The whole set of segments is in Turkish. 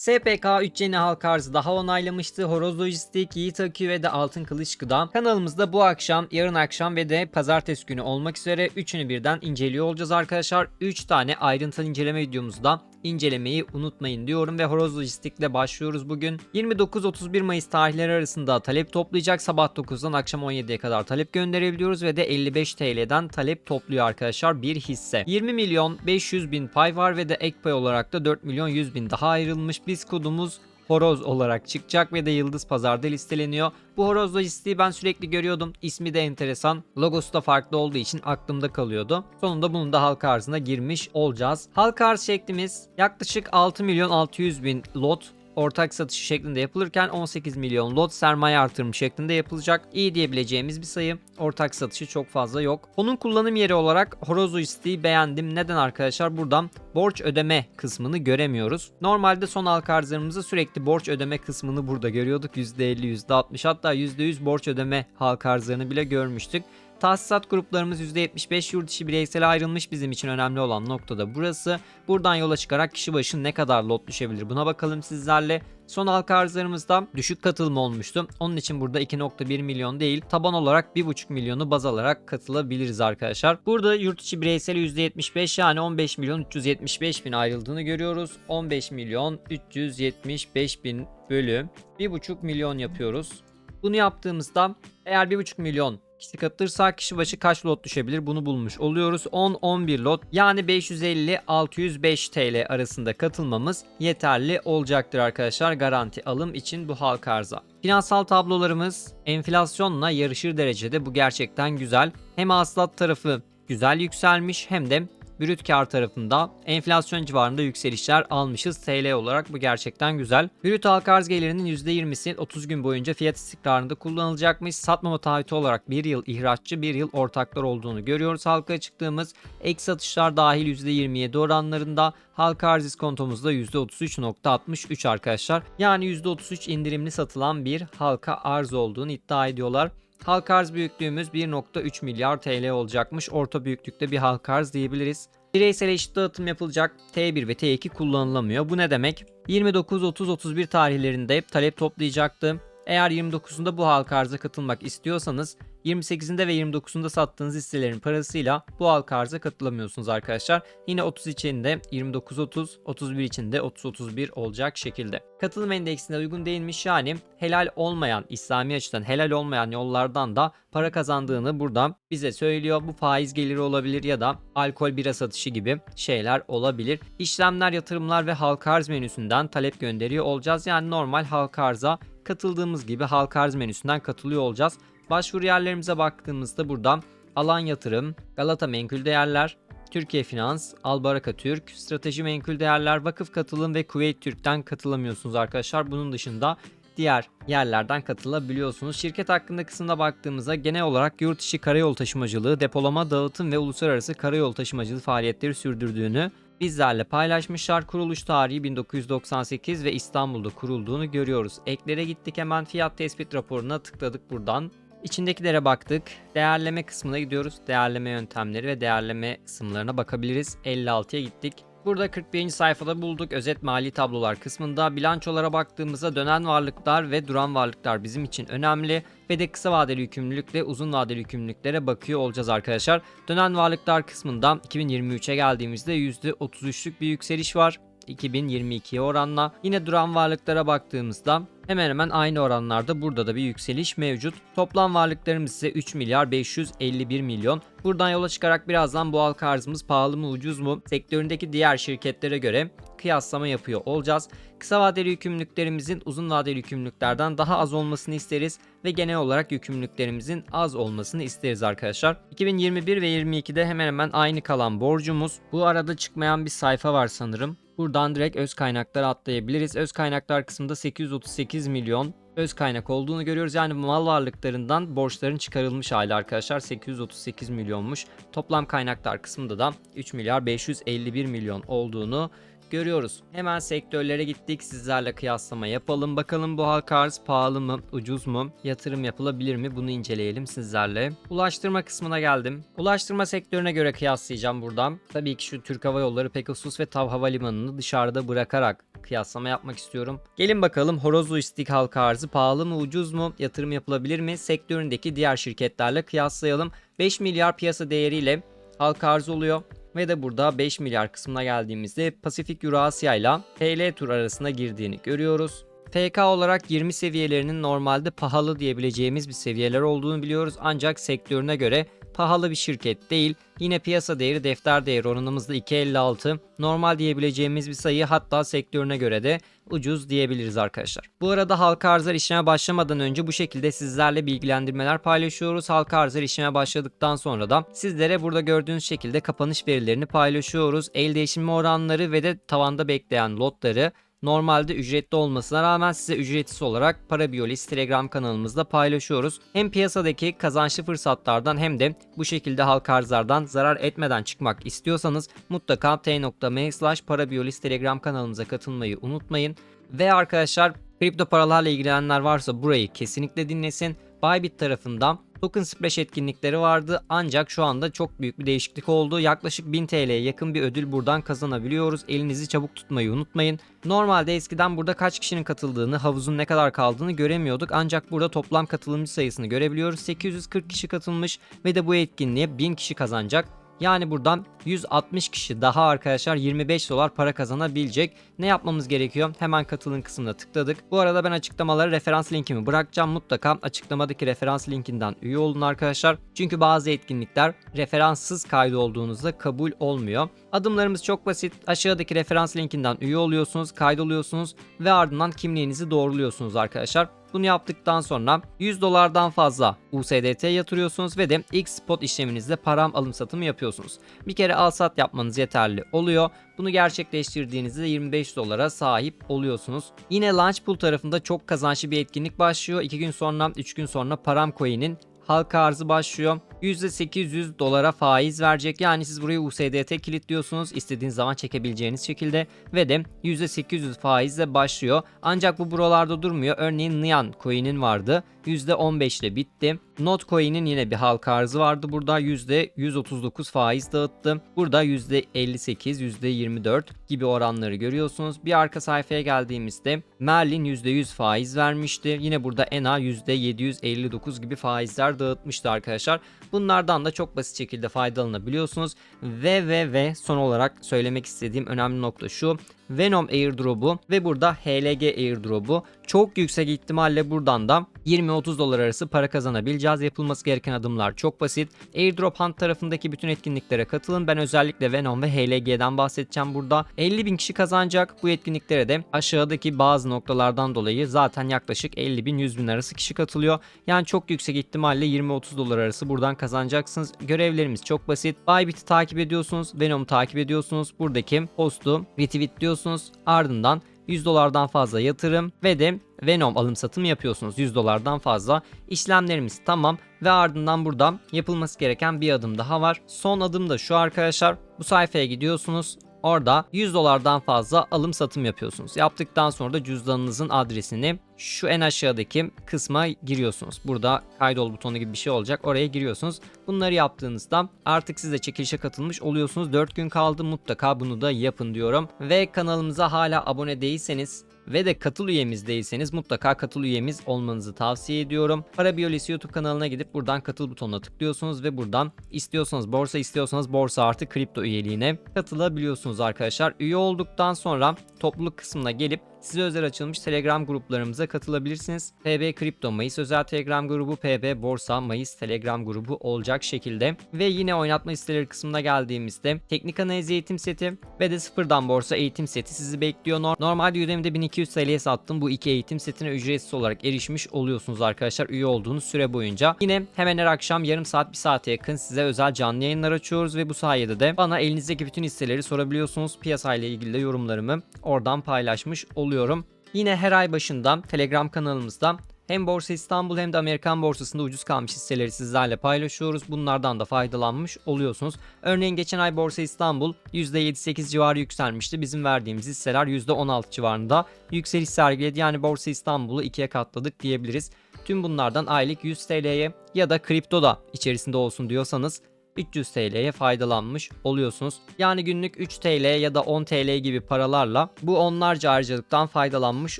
SPK 3 yeni halk arzı daha onaylamıştı. Horoz Lojistik, Yiğit Akü ve de Altın Kılıç Gıda. Kanalımızda bu akşam, yarın akşam ve de pazartesi günü olmak üzere üçünü birden inceliyor olacağız arkadaşlar. 3 tane ayrıntılı inceleme videomuzda incelemeyi unutmayın diyorum ve Horoz Lojistik'le başlıyoruz bugün. 29-31 Mayıs tarihleri arasında talep toplayacak. Sabah 9'dan akşam 17'ye kadar talep gönderebiliyoruz ve de 55 TL'den talep topluyor arkadaşlar bir hisse. 20 milyon 500 bin pay var ve de ek pay olarak da 4 milyon 100 bin daha ayrılmış. Biz kodumuz horoz olarak çıkacak ve de Yıldız Pazar'da listeleniyor. Bu horoz lojistiği ben sürekli görüyordum. İsmi de enteresan. Logosu da farklı olduğu için aklımda kalıyordu. Sonunda bunun da halka arzına girmiş olacağız. Halka arz şeklimiz yaklaşık 6 milyon 600 bin lot ortak satışı şeklinde yapılırken 18 milyon lot sermaye artırım şeklinde yapılacak. İyi diyebileceğimiz bir sayı. Ortak satışı çok fazla yok. Onun kullanım yeri olarak horoz lojistiği beğendim. Neden arkadaşlar? Buradan borç ödeme kısmını göremiyoruz. Normalde son halka arzlarımızda sürekli borç ödeme kısmını burada görüyorduk. %50, %60 hatta %100 borç ödeme halka arzlarını bile görmüştük. Tahsisat gruplarımız %75 yurt içi bireysel ayrılmış bizim için önemli olan nokta da burası. Buradan yola çıkarak kişi başı ne kadar lot düşebilir buna bakalım sizlerle. Son halka arzlarımızda düşük katılım olmuştu. Onun için burada 2.1 milyon değil taban olarak 1.5 milyonu baz alarak katılabiliriz arkadaşlar. Burada yurt içi bireysel %75 yani 15 milyon 375 bin ayrıldığını görüyoruz. 15 milyon 375 bin bölü 1.5 milyon yapıyoruz. Bunu yaptığımızda eğer 1.5 milyon katılırsa kişi başı kaç lot düşebilir bunu bulmuş oluyoruz. 10-11 lot yani 550-605 TL arasında katılmamız yeterli olacaktır arkadaşlar garanti alım için bu halk arza. Finansal tablolarımız enflasyonla yarışır derecede bu gerçekten güzel. Hem hasılat tarafı güzel yükselmiş hem de brüt kar tarafında enflasyon civarında yükselişler almışız TL olarak bu gerçekten güzel. Brüt halka arz gelirinin %20'si 30 gün boyunca fiyat istikrarında kullanılacakmış. Satmama taahhütü olarak 1 yıl ihraççı 1 yıl ortaklar olduğunu görüyoruz halkaya çıktığımız. Ek satışlar dahil %27 oranlarında halka arz iskontomuzda %33.63 arkadaşlar. Yani %33 indirimli satılan bir halka arz olduğunu iddia ediyorlar. Halka arz büyüklüğümüz 1.3 milyar TL olacakmış. Orta büyüklükte bir halka arz diyebiliriz. Bireysel eşit dağıtım yapılacak T1 ve T2 kullanılamıyor. Bu ne demek? 29, 30, 31 tarihlerinde talep toplayacaktı. Eğer 29'unda bu halka arza katılmak istiyorsanız 28'inde ve 29'unda sattığınız hisselerin parasıyla bu halka arza katılamıyorsunuz arkadaşlar. Yine 30 için de 29-30, 31 için de 30-31 olacak şekilde. Katılım endeksine uygun değilmiş yani helal olmayan, İslami açıdan helal olmayan yollardan da para kazandığını burada bize söylüyor. Bu faiz geliri olabilir ya da alkol bira satışı gibi şeyler olabilir. İşlemler, yatırımlar ve halka arz menüsünden talep gönderiyor olacağız. Yani normal halka arza katıldığımız gibi halka arz menüsünden katılıyor olacağız. Başvuru yerlerimize baktığımızda buradan Alan Yatırım, Galata Menkul Değerler, Türkiye Finans, Albaraka Türk, Strateji Menkul Değerler, Vakıf Katılım ve Kuveyt Türk'ten katılamıyorsunuz arkadaşlar. Bunun dışında diğer yerlerden katılabiliyorsunuz. Şirket hakkında kısımda baktığımızda genel olarak yurt içi karayol taşımacılığı, depolama, dağıtım ve uluslararası karayol taşımacılığı faaliyetleri sürdürdüğünü bizlerle paylaşmışlar. Kuruluş tarihi 1998 ve İstanbul'da kurulduğunu görüyoruz. Eklere gittik hemen fiyat tespit raporuna tıkladık buradan. İçindekilere baktık. Değerleme kısmına gidiyoruz. Değerleme yöntemleri ve değerleme kısımlarına bakabiliriz. 56'ya gittik. Burada 41. sayfada bulduk özet mali tablolar kısmında bilançolara baktığımızda dönen varlıklar ve duran varlıklar bizim için önemli ve de kısa vadeli yükümlülükle uzun vadeli yükümlülüklere bakıyor olacağız arkadaşlar. Dönen varlıklar kısmında 2023'e geldiğimizde %33'lük bir yükseliş var. 2022'ye oranla. Yine duran varlıklara baktığımızda hemen hemen aynı oranlarda burada da bir yükseliş mevcut. Toplam varlıklarımız ise 3 milyar 551 milyon. Buradan yola çıkarak birazdan bu halka arzımız pahalı mı ucuz mu sektöründeki diğer şirketlere göre kıyaslama yapıyor olacağız. Kısa vadeli yükümlülüklerimizin uzun vadeli yükümlülüklerden daha az olmasını isteriz ve genel olarak yükümlülüklerimizin az olmasını isteriz arkadaşlar. 2021 ve 22'de hemen hemen aynı kalan borcumuz. Bu arada çıkmayan bir sayfa var sanırım. Buradan direkt öz kaynaklara atlayabiliriz. Öz kaynaklar kısmında 838 milyon öz kaynak olduğunu görüyoruz. Yani mal varlıklarından borçların çıkarılmış hali arkadaşlar 838 milyonmuş. Toplam kaynaklar kısmında da 3 milyar 551 milyon olduğunu görüyoruz. Hemen sektörlere gittik. Sizlerle kıyaslama yapalım. Bakalım bu halka arz pahalı mı, ucuz mu, yatırım yapılabilir mi? Bunu inceleyelim sizlerle. Ulaştırma kısmına geldim. Ulaştırma sektörüne göre kıyaslayacağım buradan. Tabii ki şu Türk Hava Yolları, Pegasus ve TAV Havalimanı'nı dışarıda bırakarak kıyaslama yapmak istiyorum. Gelin bakalım horoz lojistik halka arzı pahalı mı ucuz mu yatırım yapılabilir mi sektöründeki diğer şirketlerle kıyaslayalım. 5 milyar piyasa değeriyle halka arz oluyor. Ve de burada 5 milyar kısmına geldiğimizde Pasifik Eurasya ile TL tur arasında girdiğini görüyoruz. FK olarak 20 seviyelerinin normalde pahalı diyebileceğimiz bir seviyeler olduğunu biliyoruz ancak sektörüne göre pahalı bir şirket değil. Yine piyasa değeri defter değeri oranımızda 2.56. Normal diyebileceğimiz bir sayı hatta sektörüne göre de ucuz diyebiliriz arkadaşlar. Bu arada halka arzlar işleme başlamadan önce bu şekilde sizlerle bilgilendirmeler paylaşıyoruz. Halka arzlar işleme başladıktan sonra da sizlere burada gördüğünüz şekilde kapanış verilerini paylaşıyoruz. El değişimi oranları ve de tavanda bekleyen lotları Normalde ücretli olmasına rağmen size ücretsiz olarak Parabiyolis Telegram kanalımızda paylaşıyoruz. Hem piyasadaki kazançlı fırsatlardan hem de bu şekilde halka arzlardan zarar etmeden çıkmak istiyorsanız mutlaka t.me slash parabiyolis Telegram kanalımıza katılmayı unutmayın. Ve arkadaşlar kripto paralarla ilgilenenler varsa burayı kesinlikle dinlesin. Bybit tarafından Token Splash etkinlikleri vardı ancak şu anda çok büyük bir değişiklik oldu. Yaklaşık 1000 TL'ye yakın bir ödül buradan kazanabiliyoruz. Elinizi çabuk tutmayı unutmayın. Normalde eskiden burada kaç kişinin katıldığını, havuzun ne kadar kaldığını göremiyorduk. Ancak burada toplam katılımcı sayısını görebiliyoruz. 840 kişi katılmış ve de bu etkinliğe 1000 kişi kazanacak. Yani buradan 160 kişi daha arkadaşlar 25 dolar para kazanabilecek. Ne yapmamız gerekiyor? Hemen katılın kısmına tıkladık. Bu arada ben açıklamalara referans linkimi bırakacağım. Mutlaka açıklamadaki referans linkinden üye olun arkadaşlar. Çünkü bazı etkinlikler referanssız kaydı olduğunuzda kabul olmuyor. Adımlarımız çok basit. Aşağıdaki referans linkinden üye oluyorsunuz, kaydoluyorsunuz ve ardından kimliğinizi doğruluyorsunuz arkadaşlar. Bunu yaptıktan sonra 100 dolardan fazla USDT yatırıyorsunuz ve de ilk spot işleminizde param alım satımı yapıyorsunuz. Bir kere al sat yapmanız yeterli oluyor. Bunu gerçekleştirdiğinizde 25 dolara sahip oluyorsunuz. Yine Launchpool tarafında çok kazançlı bir etkinlik başlıyor. 2 gün sonra 3 gün sonra Param Coin'in halka arzı başlıyor. %800 dolara faiz verecek. Yani siz burayı USDT kilitliyorsunuz. istediğiniz zaman çekebileceğiniz şekilde ve de %800 faizle başlıyor. Ancak bu buralarda durmuyor. Örneğin Nyan coin'in vardı. %15 ile bitti. Not coin'in yine bir halka arzı vardı. Burada %139 faiz dağıttı. Burada %58, %24 gibi oranları görüyorsunuz. Bir arka sayfaya geldiğimizde Merlin %100 faiz vermişti. Yine burada ENA %759 gibi faizler dağıtmıştı arkadaşlar. Bunlardan da çok basit şekilde faydalanabiliyorsunuz. Ve ve ve son olarak söylemek istediğim önemli nokta şu. Venom airdrop'u ve burada HLG airdrop'u çok yüksek ihtimalle buradan da 20-30 dolar arası para kazanabileceğiz. Yapılması gereken adımlar çok basit. Airdrop Hunt tarafındaki bütün etkinliklere katılın. Ben özellikle Venom ve HLG'den bahsedeceğim burada. 50 bin kişi kazanacak. Bu etkinliklere de aşağıdaki bazı noktalardan dolayı zaten yaklaşık 50 bin 100 bin arası kişi katılıyor. Yani çok yüksek ihtimalle 20-30 dolar arası buradan kazanacaksınız. Görevlerimiz çok basit. Bybit'i takip ediyorsunuz. Venom'u takip ediyorsunuz. Buradaki postu retweetliyorsunuz Ardından 100 dolardan fazla yatırım ve de Venom alım satım yapıyorsunuz 100 dolardan fazla. İşlemlerimiz tamam ve ardından burada yapılması gereken bir adım daha var. Son adım da şu arkadaşlar. Bu sayfaya gidiyorsunuz. Orada 100 dolardan fazla alım satım yapıyorsunuz. Yaptıktan sonra da cüzdanınızın adresini şu en aşağıdaki kısma giriyorsunuz. Burada kaydol butonu gibi bir şey olacak. Oraya giriyorsunuz. Bunları yaptığınızda artık siz de çekilişe katılmış oluyorsunuz. 4 gün kaldı mutlaka bunu da yapın diyorum. Ve kanalımıza hala abone değilseniz ve de katıl üyemiz değilseniz mutlaka katıl üyemiz olmanızı tavsiye ediyorum. Para Biyolojisi YouTube kanalına gidip buradan katıl butonuna tıklıyorsunuz ve buradan istiyorsanız borsa istiyorsanız borsa artı kripto üyeliğine katılabiliyorsunuz arkadaşlar. Üye olduktan sonra topluluk kısmına gelip size özel açılmış Telegram gruplarımıza katılabilirsiniz. PB Kripto Mayıs özel Telegram grubu, PB Borsa Mayıs Telegram grubu olacak şekilde. Ve yine oynatma listeleri kısmına geldiğimizde teknik analiz eğitim seti ve de sıfırdan borsa eğitim seti sizi bekliyor. Normalde Udemy'de 1200 TL'ye sattım. Bu iki eğitim setine ücretsiz olarak erişmiş oluyorsunuz arkadaşlar üye olduğunuz süre boyunca. Yine hemen her akşam yarım saat bir saate yakın size özel canlı yayınlar açıyoruz ve bu sayede de bana elinizdeki bütün hisseleri sorabiliyorsunuz. Piyasayla ilgili de yorumlarımı oradan paylaşmış oluyorum. Yine her ay başında Telegram kanalımızda hem Borsa İstanbul hem de Amerikan borsasında ucuz kalmış hisseleri sizlerle paylaşıyoruz. Bunlardan da faydalanmış oluyorsunuz. Örneğin geçen ay Borsa İstanbul %7-8 civarı yükselmişti. Bizim verdiğimiz hisseler %16 civarında yükseliş sergiledi. Yani Borsa İstanbul'u ikiye katladık diyebiliriz. Tüm bunlardan aylık 100 TL'ye ya da kripto da içerisinde olsun diyorsanız 300 TL'ye faydalanmış oluyorsunuz. Yani günlük 3 TL ya da 10 TL gibi paralarla bu onlarca harcadıktan faydalanmış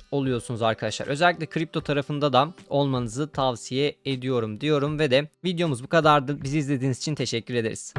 oluyorsunuz arkadaşlar. Özellikle kripto tarafında da olmanızı tavsiye ediyorum diyorum ve de videomuz bu kadardı. Bizi izlediğiniz için teşekkür ederiz.